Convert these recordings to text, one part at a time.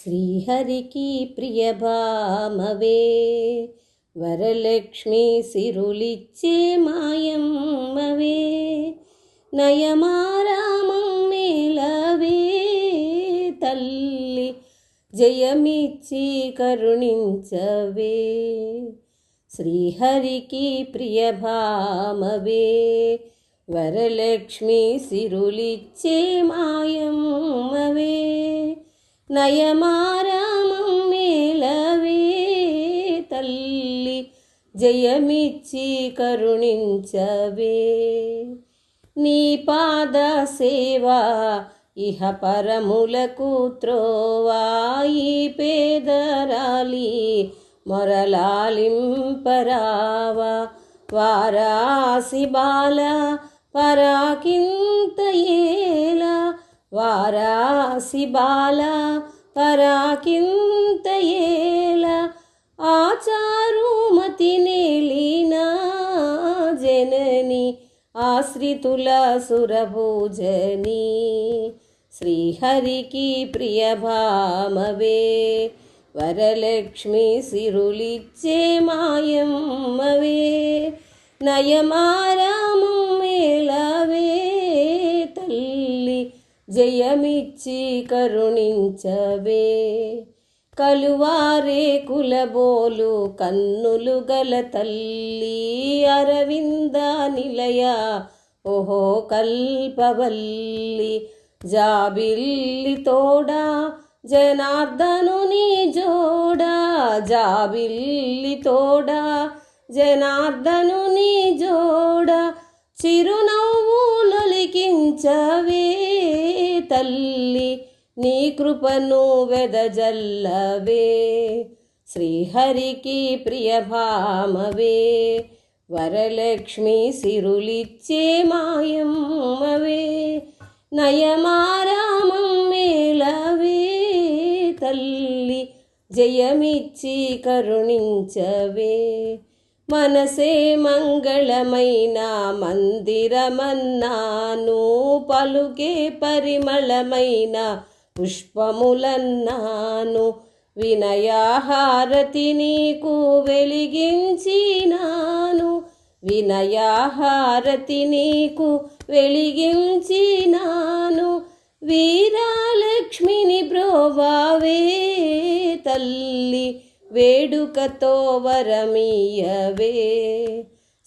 శ్రీహరికి ప్రియభామవే వరలక్ష్మి సిరులిచ్చే మాయమ్మవే నయమారామం మేలవే తల్లి జయమిచ్చి కరుణించవే శ్రీహరికి ప్రియభామవే వరలక్ష్మి సిరులిచ్చే మాయమ్మవే నయమారామం మేలవే తల్లి జయమిచ్చి కరుణించవే. నీ పాద సేవా ఇహ పరములకు త్రోవాయి పేదరాలి మొరలాలింపరావా. వారాసి బాల పరాకింతయే వారాసి బాల పరాకింత ఆచారుమతి నేలినా జనని ఆశ్రితుల సురభూజని. శ్రీహరికి ప్రియభామవే వరలక్ష్మి సిరులిచ్చే మాయమ్మవే. నయమారా జయమిచ్చి కరుణించవే. కలువారే కులబోలు కన్నులు గల తల్లి అరవింద నిలయ. ఓహో కల్పవల్లి జాబిల్లి తోడా జనార్దనుని జోడా. జాబిల్లి తోడా జనార్దనుని జోడా. చిరునవ్వులొలికించవే తల్లి నీ కృపను వెదజల్లవే. శ్రీహరికి ప్రియభామవే. వరలక్ష్మి సిరులిచ్చే మాయమ్మవే. నయమారామం మేలవే తల్లి జయమిచ్చి కరుణించవే. మనసే మంగళమైన మందిరమన్నాను పలుకే పరిమళమైన పుష్పములన్నాను. వినయాహారతి నీకు వెలిగించినాను వినయాహారతి నీకు వెలిగించినాను. వీరాలక్ష్మిని బ్రోవావే తల్లి వేడుకతో వరమీయవే.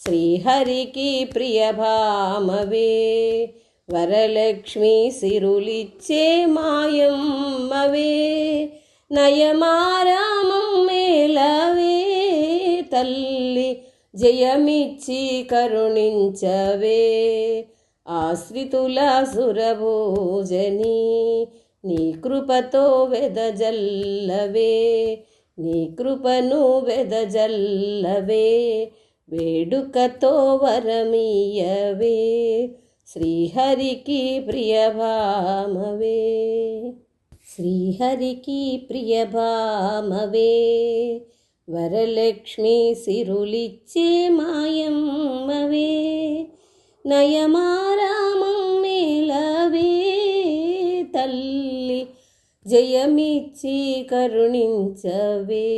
శ్రీహరికి ప్రియభామవే. వరలక్ష్మి సిరులిచ్చే మాయమ్మవే. నయమారామం మేలవే తల్లి జయమిచ్చి కరుణించవే. ఆశ్రితుల సురభోజని నీ కృపతో వెదజల్లవే. నీ కృపను వెదజల్లవే వేడుకతో వరమీయవే శ్రీహరికి ప్రియభామవే. శ్రీహరికి ప్రియభామవే వరలక్ష్మి సిరులిచ్చే మాయమ్మవే నయమారామం జయమిచ్చి కరుణించవే.